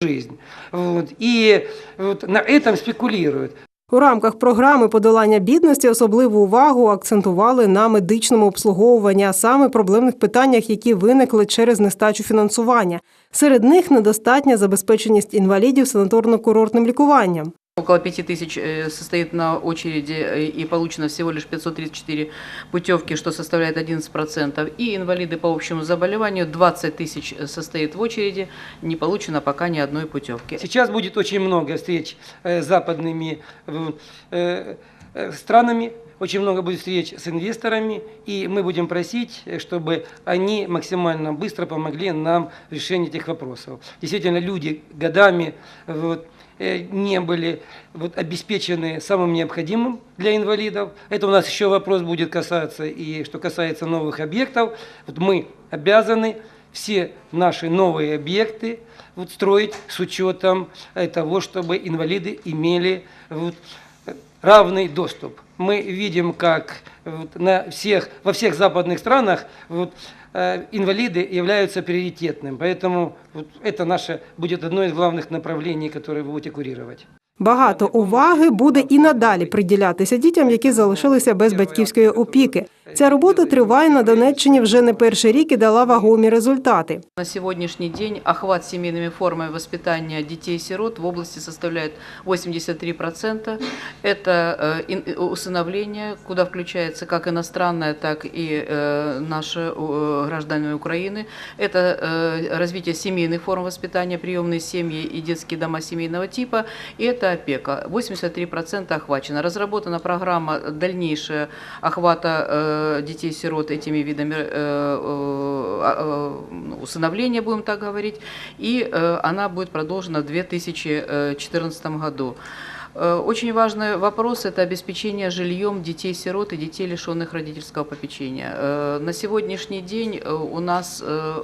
жизнь. Вот. И вот на этом спекулируют. У рамках програми подолання бідності особливу увагу акцентували на медичному обслуговуванні, а саме проблемних питаннях, які виникли через нестачу фінансування. Серед них недостатня забезпеченість інвалідів санаторно-курортним лікуванням. Около 5 тысяч э, состоит на очереди э, и получено всего лишь 534 путевки, что составляет 11%. И инвалиды по общему заболеванию 20 тысяч э, состоит в очереди, не получено пока ни одной путевки. Сейчас будет очень много встреч с западными странами, очень много будет встреч с инвесторами, и мы будем просить, чтобы они максимально быстро помогли нам в решении этих вопросов. Действительно, люди годами вот, не были вот, обеспечены самым необходимым для инвалидов. Это у нас еще вопрос будет касаться, и что касается новых объектов. Вот мы обязаны все наши новые объекты вот, строить с учетом э, того, чтобы инвалиды имели вот, э, равный доступ. Мы видим, как вот, на всех, во всех западных странах вот, э, инвалиды являются приоритетным. Поэтому вот, это наше будет одно из главных направлений, которые вы будете курировать. Багато уваги буде і надалі приділятися дітям, які залишилися без батьківської опіки. Ця робота триває на Донеччині вже не перший рік і дала вагомі результати. На сегодняшний день охват семейными формами воспитания детей-сирот в области составляет 83%. Это э, ин- э, усыновление, куда включается как иностранное, так и э, наши э, граждане Украины. Это э, развитие семейных форм воспитания, приемные семьи и детские дома семейного типа. И это опека. 83% охвачено. Разработана программа дальнейшего охвата э, детей-сирот этими видами э, э, э, ну, усыновления, будем так говорить, и э, она будет продолжена в 2014 году. Э, Очень важный вопрос – это обеспечение жильем детей-сирот и детей, лишенных родительского попечения. Э, На сегодняшний день э, у нас э,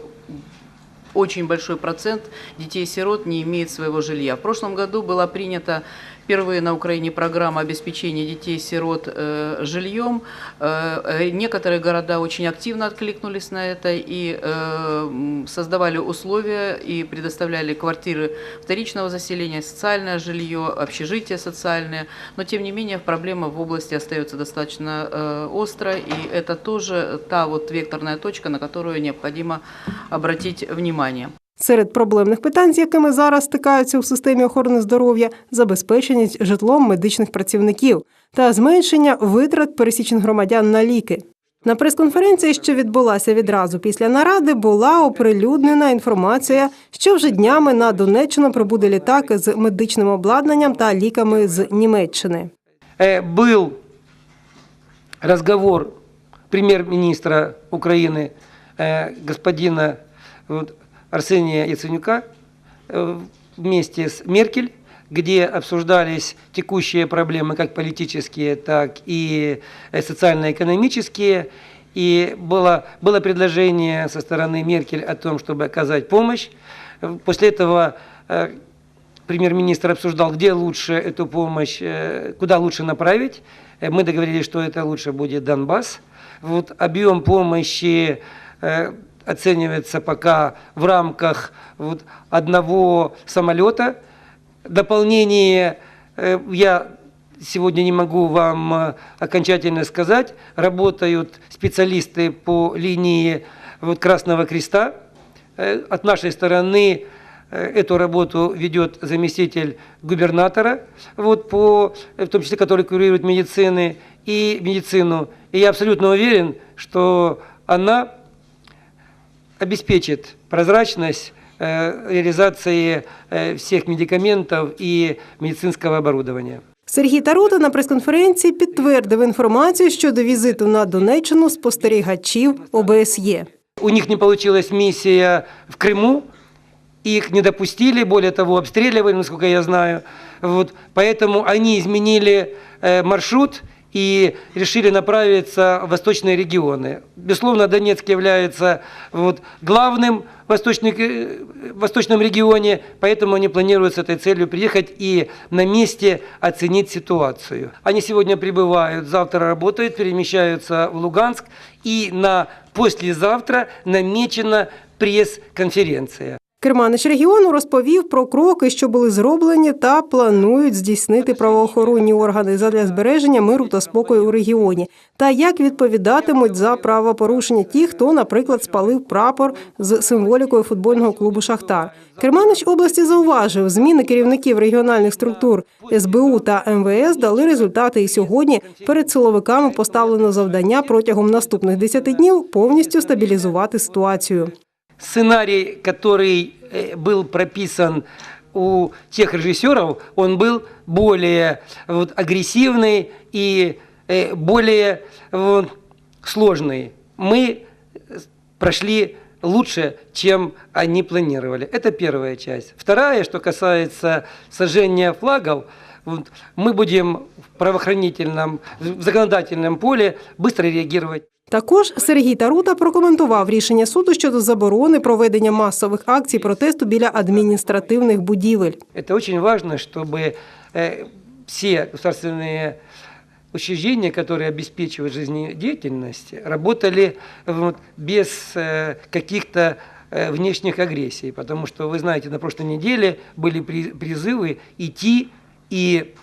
очень большой процент детей-сирот не имеет своего жилья. В прошлом году была принята впервые на Украине программа обеспечения детей-сирот э, жильем. Э, э, некоторые города очень активно откликнулись на это и э, создавали условия и предоставляли квартиры вторичного заселения, социальное жилье, общежития социальные. Но тем не менее проблема в области остается достаточно э, острой, и это тоже та вот векторная точка, на которую необходимо обратить внимание. Серед проблемних питань, з якими зараз стикаються у системі охорони здоров'я, забезпеченість житлом медичних працівників та зменшення витрат пересічних громадян на ліки. На прес-конференції, що відбулася відразу після наради, була оприлюднена інформація, що вже днями на Донеччину прибуде літак з медичним обладнанням та ліками з Німеччини. Э, Был разговор премьер-министра Украины э, господина вот, Арсения Яценюка э, вместе с Меркель, где обсуждались текущие проблемы, как политические, так и э, социально-экономические. И было, было предложение со стороны Меркель о том, чтобы оказать помощь. Э, После этого премьер-министр обсуждал, где лучше эту помощь, куда лучше направить. Мы договорились, что это лучше будет Донбасс. Вот объем помощи оценивается пока в рамках вот одного самолета. Дополнение э, я сегодня не могу вам э, окончательно сказать. Работают специалисты по линии вот, Красного Креста. Э, От нашей стороны эту работу ведет заместитель губернатора, вот по, в том числе, который курирует медицины и медицину. И я абсолютно уверен, что она обеспечит прозрачность э, реализации э, всех медикаментов и медицинского оборудования. Сергій Тарута на прес-конференції підтвердив інформацію щодо візиту на Донеччину спостерігачів ОБСЄ. У них не получилась миссия в Крыму, их не допустили, более того, обстреливали, насколько я знаю. Вот, поэтому они изменили э, маршрут и решили направиться в восточные регионы. Безусловно, Донецк является вот, главным э, в восточном регионе, поэтому они планируют с этой целью приехать и на месте оценить ситуацию. Они сегодня прибывают, завтра работают, перемещаются в Луганск, и на послезавтра намечена пресс-конференция. Керманич регіону розповів про кроки, що були зроблені та планують здійснити правоохоронні органи задля збереження миру та спокою у регіоні, та як відповідатимуть за правопорушення ті, хто, наприклад, спалив прапор з символікою футбольного клубу Шахтар. Керманич області зауважив, зміни керівників регіональних структур СБУ та МВС дали результати. І сьогодні перед силовиками поставлено завдання протягом наступних 10 днів повністю стабілізувати ситуацію. Сценарий, который э, был прописан у тех режиссеров, он был более вот, агрессивный и э, более вот, сложный. Мы э, прошли лучше, чем они планировали. Это первая часть. Вторая, что касается сожжения флагов, вот, мы будем в правоохранительном, в законодательном поле быстро реагировать. Також Сергій Тарута прокоментував рішення суду щодо заборони проведення масових акцій протесту біля адміністративних будівель. Это очень важно, чтобы э, все государственные учреждения, которые обеспечивают жизнедеятельность, работали вот, без э, каких-то э, внешних агрессий. Потому что, вы знаете, на прошлой неделе были при- призывы идти и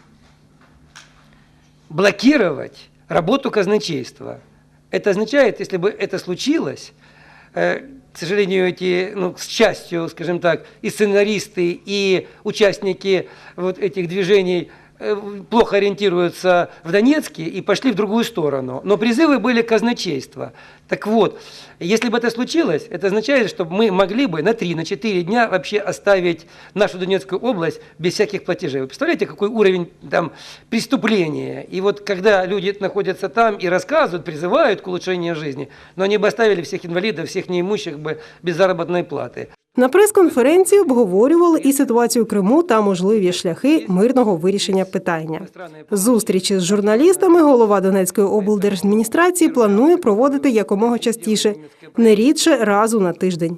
блокировать работу казначейства. это означает, если бы это случилось, э, к сожалению, эти, ну, к счастью, скажем так, и сценаристы, и участники вот этих движений плохо ориентируются в Донецке и пошли в другую сторону. Но призывы были казначейства. Так вот, если бы это случилось, это означает, что мы могли бы на 3-4 дня вообще оставить нашу Донецкую область без всяких платежей. Вы представляете, какой уровень там преступления? И вот когда люди находятся там и рассказывают, призывают к улучшению жизни, но они бы оставили всех инвалидов, всех неимущих бы без заработной платы. На прес-конференції обговорювали і ситуацію Криму та можливі шляхи мирного вирішення питання. Зустрічі з журналістами голова Донецької облдержадміністрації планує проводити якомога частіше, не рідше разу на тиждень.